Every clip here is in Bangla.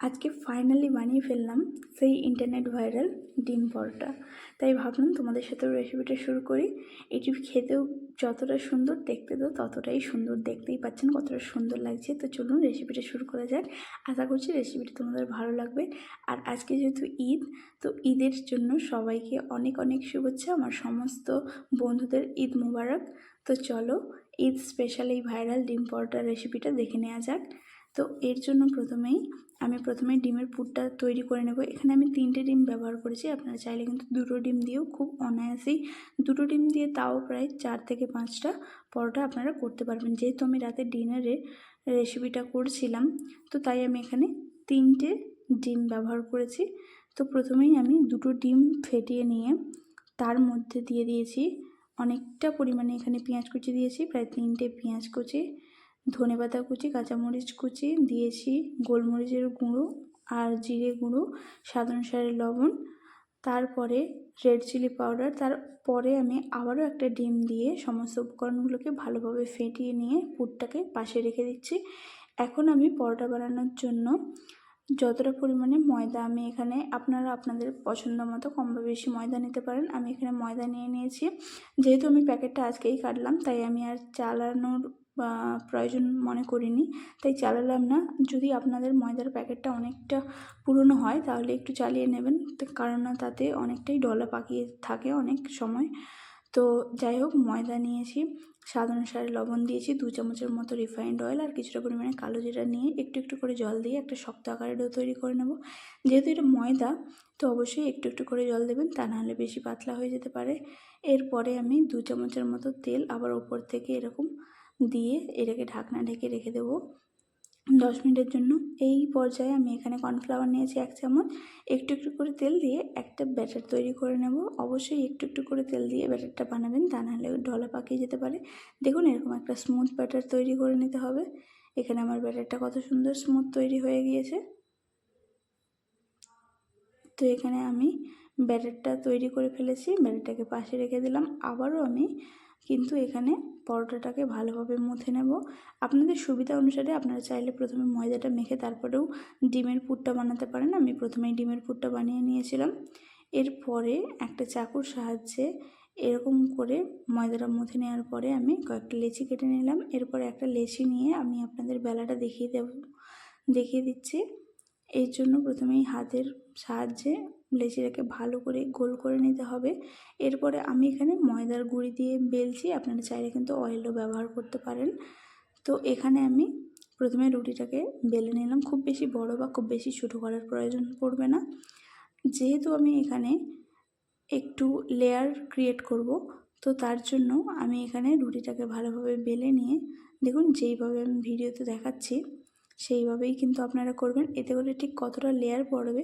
আজকে ফাইনালি বানিয়ে ফেললাম সেই ইন্টারনেট ভাইরাল ডিম পরোটা। তাই ভাবলাম তোমাদের সাথেও রেসিপিটা শুরু করি। এটি খেতেও যতটা সুন্দর দেখতে তো ততটাই সুন্দর। দেখতেই পাচ্ছেন কতটা সুন্দর লাগছে। তো চলুন রেসিপিটা শুরু করা যাক। আশা করছি রেসিপিটা তোমাদের ভালো লাগবে। আর আজকে যেহেতু ঈদ, তো ঈদের জন্য সবাইকে অনেক অনেক শুভেচ্ছা। আমার সমস্ত বন্ধুদের ঈদ মোবারক। তো চলো, ঈদ স্পেশাল এই ভাইরাল ডিম পরোটার রেসিপিটা দেখে নেওয়া যাক। তো এর জন্য প্রথমেই আমি প্রথমে ডিমের পুরটা তৈরি করে নেব। এখানে আমি তিনটে ডিম ব্যবহার করেছি, আপনারা চাইলে কিন্তু দুটো ডিম দিয়েও খুব অনায়াসেই দুটো ডিম দিয়ে তাও প্রায় চার থেকে পাঁচটা পরোটা আপনারা করতে পারবেন। যেহেতু আমি রাতে ডিনারে রেসিপিটা করছিলাম, তো তাই আমি এখানে তিনটে ডিম ব্যবহার করেছি। তো প্রথমেই আমি দুটো ডিম ফেটিয়ে নিয়ে তার মধ্যে দিয়ে দিয়েছি, অনেকটা পরিমাণে এখানে পেঁয়াজ কুচি দিয়েছি, প্রায় তিনটে পেঁয়াজ কুচি। ধনেপাতা কুচি, কাঁচামরিচ কুচি, দিয়েছি গোলমরিচের গুঁড়ো আর জিরে গুঁড়ো স্বাদ অনুসারে লবণ, তারপরে রেড চিলি পাউডার তারপরে আমি আবারও একটা ডিম দিয়ে সমস্ত উপকরণগুলোকে ভালোভাবে ফেটিয়ে নিয়ে পুরটাকে পাশে রেখে দিচ্ছি। এখন আমি পরোটা বানানোর জন্য যতটা পরিমাণে ময়দা আমি এখানে, আপনারা আপনাদের পছন্দ মতো কম বা বেশি ময়দা নিতে পারেন, আমি এখানে ময়দা নিয়ে নিয়েছি। যেহেতু আমি প্যাকেটটা আজকেই কাটলাম, তাই আমি আর চালানোর প্রয়োজন মনে করিনি, তাই চালালাম না। যদি আপনাদের ময়দার প্যাকেটটা অনেকটা পুরনো হয়, তাহলে একটু চালিয়ে নেবেন। কারণ না, তাতে অনেকটাই ডলা পাকিয়ে থাকে অনেক সময়। তো যাই হোক, ময়দা নিয়েছি স্বাদ অনুসারে লবণ দিয়েছি, দু চামচের মতো রিফাইন্ড অয়েল আর কিছুটা পরিমাণে কালো জিরা নিয়ে একটু একটু করে জল দিয়ে একটা শক্ত আকারে ডো তৈরি করে নেব। যেহেতু এটা ময়দা, তো অবশ্যই একটু একটু করে জল দেবেন, তা নাহলে বেশি পাতলা হয়ে যেতে পারে। এরপরে আমি দু চামচের মতো তেল আবার ওপর থেকে এরকম দিয়ে এটাকে ঢাকনা ঢেকে রেখে দেবো। দশ মিনিটের জন্য। এই পর্যায়ে আমি এখানে কর্নফ্লাওয়ার নিয়েছি এক চামচ। একটু একটু করে তেল দিয়ে একটা ব্যাটার তৈরি করে নেব। অবশ্যই একটু একটু করে তেল দিয়ে ব্যাটারটা বানাবেন, তা নাহলে ডলা পাকিয়ে যেতে পারে। দেখুন, এরকম একটা স্মুথ ব্যাটার তৈরি করে নিতে হবে। এখানে আমার ব্যাটারটা কত সুন্দর স্মুথ তৈরি হয়ে গিয়েছে। তো এখানে আমি ব্যাটারটা তৈরি করে ফেলেছি। ব্যাটারটাকে পাশে রেখে দিলাম। আবারও আমি কিন্তু এখানে পরোটাটাকে ভালোভাবে মুথে নেব। আপনাদের সুবিধা অনুসারে আপনারা চাইলে প্রথমে ময়দাটা মেখে তারপরেও ডিমের পুরটা বানাতে পারেন। আমি প্রথমেই ডিমের পুরটা বানিয়ে নিয়েছিলাম। এরপরে একটা চাকুর সাহায্যে এরকম করে ময়দাটা মুথে নেওয়ার পরে আমি কয়েকটা লেচি কেটে নিলাম। এরপরে একটা লেচি নিয়ে আমি আপনাদের বেলাটা দেখিয়ে দেব, দেখিয়ে দিচ্ছি। এর জন্য প্রথমেই হাতের সাহায্যে লেচিটাকে ভালো করে গোল করে নিতে হবে। এরপরে আমি এখানে ময়দার গুঁড়ি দিয়ে বেলছি, আপনারা চাইলে কিন্তু অয়েলও ব্যবহার করতে পারেন। তো এখানে আমি প্রথমে রুটিটাকে বেলে নিলাম। খুব বেশি বড় বা খুব বেশি ছোটো করার প্রয়োজন পড়বে না। যেহেতু আমি এখানে একটু লেয়ার ক্রিয়েট করব, তো তার জন্য আমি এখানে রুটিটাকে ভালোভাবে বেলে নিয়ে, দেখুন যেইভাবে আমি ভিডিওতে দেখাচ্ছি, সেইভাবেই কিন্তু আপনারা করবেন। এতে করে ঠিক কতটা লেয়ার পড়বে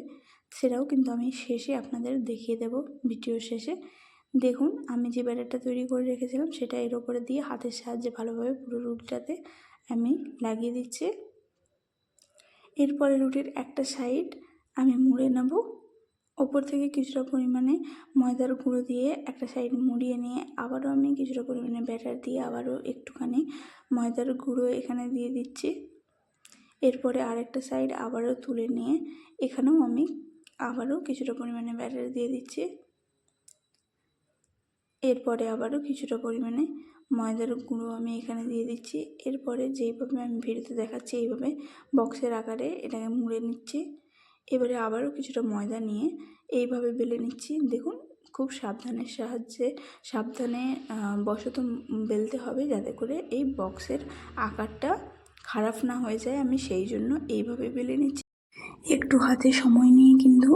সেটাও কিন্তু আমি শেষে আপনাদের দেখিয়ে দেব ভিডিওর শেষে। দেখুন, আমি যে ব্যাটারটা তৈরি করে রেখেছিলাম, সেটা এর ওপরে দিয়ে হাতের সাহায্যে ভালোভাবে পুরো রুটিটাতে আমি লাগিয়ে দিচ্ছি। এরপরে রুটির একটা সাইড আমি মুড়ে নেব। ওপর থেকে কিছুটা পরিমাণে ময়দার গুঁড়ো দিয়ে একটা সাইড মুড়িয়ে নিয়ে আবারও আমি কিছুটা পরিমাণে ব্যাটার দিয়ে আবারও একটুখানি ময়দার গুঁড়ো এখানে দিয়ে দিচ্ছি। এরপরে আরেকটা সাইড আবারও তুলে নিয়ে এখানেও আমি আবারও কিছুটা পরিমাণে ব্যাটার দিয়ে দিচ্ছি। এরপরে আবারও কিছুটা পরিমাণে ময়দার গুঁড়ো আমি এখানে দিয়ে দিচ্ছি। এরপরে যেইভাবে আমি ভিডিওতে দেখাচ্ছি, এইভাবে বক্সের আকারে এটাকে মুড়ে নিচ্ছি। এবারে আবারও কিছুটা ময়দা নিয়ে এইভাবে বেলে নিচ্ছি। দেখুন, খুব সাবধানের সাহায্যে, সাবধানে বশত বেলতে হবে যাতে করে এই বক্সের আকারটা খারাপ না হয়ে যায়। আমি সেই জন্য এইভাবে বেলে নিচ্ছি। একটু হাতে সময় নিয়ে কিন্তু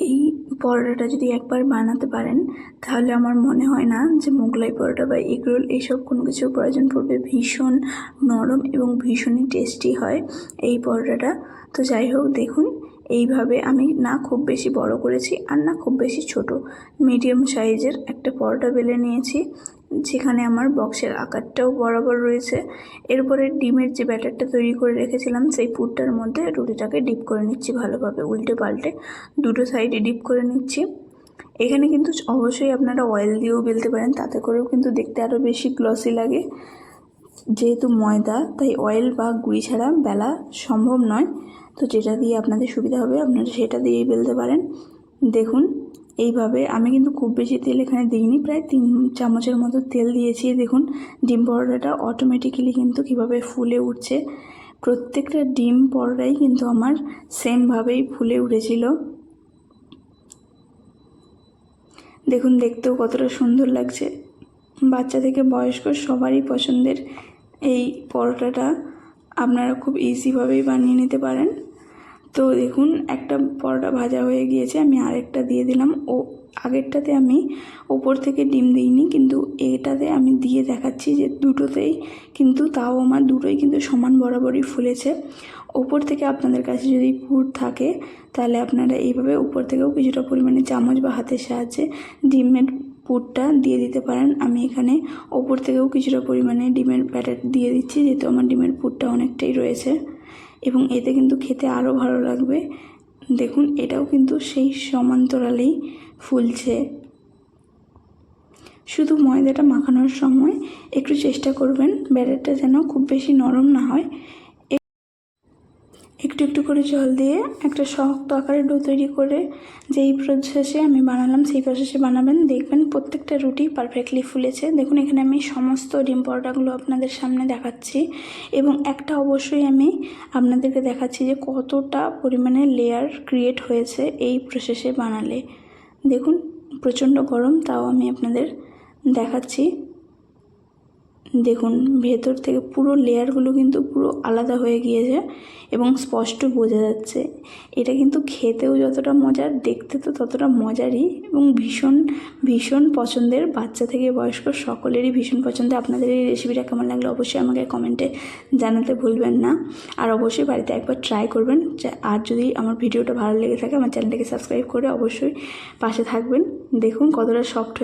এই পরোটাটা যদি একবার বানাতে পারেন, তাহলে আমার মনে হয় না যে মোগলাই পরোটা বা এগরোল এইসব কোনো কিছুর প্রয়োজন পড়বে। ভীষণ নরম এবং ভীষণই টেস্টি হয় এই পরোটাটা। তো যাই হোক, দেখুন, এইভাবে আমি না খুব বেশি বড় করেছি আর না খুব বেশি ছোট। মিডিয়াম সাইজের একটা পরোটা বেলে নিয়েছি। যেখানে আমার বক্সের আকারটাও বরাবর রয়েছে। এরপরে ডিমের যে ব্যাটারটা তৈরি করে রেখেছিলাম, সেই পুরটার মধ্যে রুটিটাকে ডিপ করে নিচ্ছি ভালোভাবে উল্টে পাল্টে দুটো সাইডে ডিপ করে নিচ্ছি। এখানে কিন্তু অবশ্যই আপনারা অয়েল দিয়েও বেলতে পারেন, তাতে করেও কিন্তু দেখতে আরও বেশি গ্লসি লাগে। যেহেতু ময়দা, তাই অয়েল বা গুঁড়ি ছাড়া বেলা সম্ভব নয়। তো যেটা দিয়ে আপনাদের সুবিধা হবে, আপনারা সেটা দিয়েই বেলতে পারেন। দেখুন এইভাবে আমি কিন্তু খুব বেশি তেল এখানে দিইনি, প্রায় তিন চামচের মতো তেল দিয়েছি। দেখুন, ডিম পরোটাটা অটোমেটিক্যালি কিন্তু কীভাবে ফুলে উঠছে, প্রত্যেকটা ডিম পরোটাই কিন্তু আমার সেমভাবেই ফুলে উঠেছিল। দেখুন, দেখতেও কতটা সুন্দর লাগছে। বাচ্চা থেকে বয়স্ক সবারই পছন্দের এই পরোটাটা আপনারা খুব ইজিভাবেই বানিয়ে নিতে পারেন। তো দেখুন, একটা পরোটা ভাজা হয়ে গিয়েছে, আমি আরেকটা দিয়ে দিলাম। ও, আগেরটাতে আমি ওপর থেকে ডিম দিইনি, কিন্তু এটাতে আমি দিয়ে দেখাচ্ছি যে দুটোতেই কিন্তু তাও আমার দুটোই কিন্তু সমান বরাবরই ফুলেছে। ওপর থেকে আপনাদের কাছে যদি পুর থাকে, তাহলে আপনারা এইভাবে উপর থেকেও কিছুটা পরিমাণে চামচ বা হাতের সাহায্যে ডিমের পুরটা দিয়ে দিতে পারেন। আমি এখানে ওপর থেকেও কিছুটা পরিমাণে ডিমের ব্যাটার দিয়ে দিচ্ছি, যেহেতু আমার ডিমের পুরটা অনেকটাই রয়েছে। এবং এতে কিন্তু খেতে আরও ভালো লাগবে। দেখুন, এটাও কিন্তু সেই সমান্তরালেই ফুলছে। শুধু ময়দাটা মাখানোর সময় একটু চেষ্টা করবেন, ব্যাটারটা যেন খুব বেশি নরম না হয়। একটু একটু করে জল দিয়ে একটা শক্ত আকারে ডো তৈরি করে যেই প্রসেসে আমি বানালাম, সেই প্রসেসে বানাবেন। দেখবেন প্রত্যেকটা রুটি পারফেক্টলি ফুলেছে। দেখুন, এখানে আমি সমস্ত ডিম পরোটাগুলো আপনাদের সামনে দেখাচ্ছি। এবং একটা অবশ্যই আমি আপনাদেরকে দেখাচ্ছি যে কতটা পরিমাণে লেয়ার ক্রিয়েট হয়েছে এই প্রসেসে বানালে। দেখুন, প্রচণ্ড গরম, তাও আমি আপনাদের দেখাচ্ছি। দেখুন, ভেতর থেকে পুরো লেয়ারগুলো কিন্তু পুরো আলাদা হয়ে গিয়েছে এবং স্পষ্ট বোঝা যাচ্ছে। এটা কিন্তু খেতেও যতটা মজার, দেখতে তো ততটা মজারই এবং ভীষণ ভীষণ পছন্দের। বাচ্চা থেকে বয়স্ক সকলেরই ভীষণ পছন্দের আপনাদের এই রেসিপিটা কেমন লাগল অবশ্যই আমাকে কমেন্টে জানাতে ভুলবেন না। আর অবশ্যই বাড়িতে একবার ট্রাই করবেন। আর যদি আমার ভিডিওটা ভালো লেগে থাকে, আমার চ্যানেলটাকে সাবস্ক্রাইব করে অবশ্যই পাশে থাকবেন। দেখুন কতটা সফট হয়ে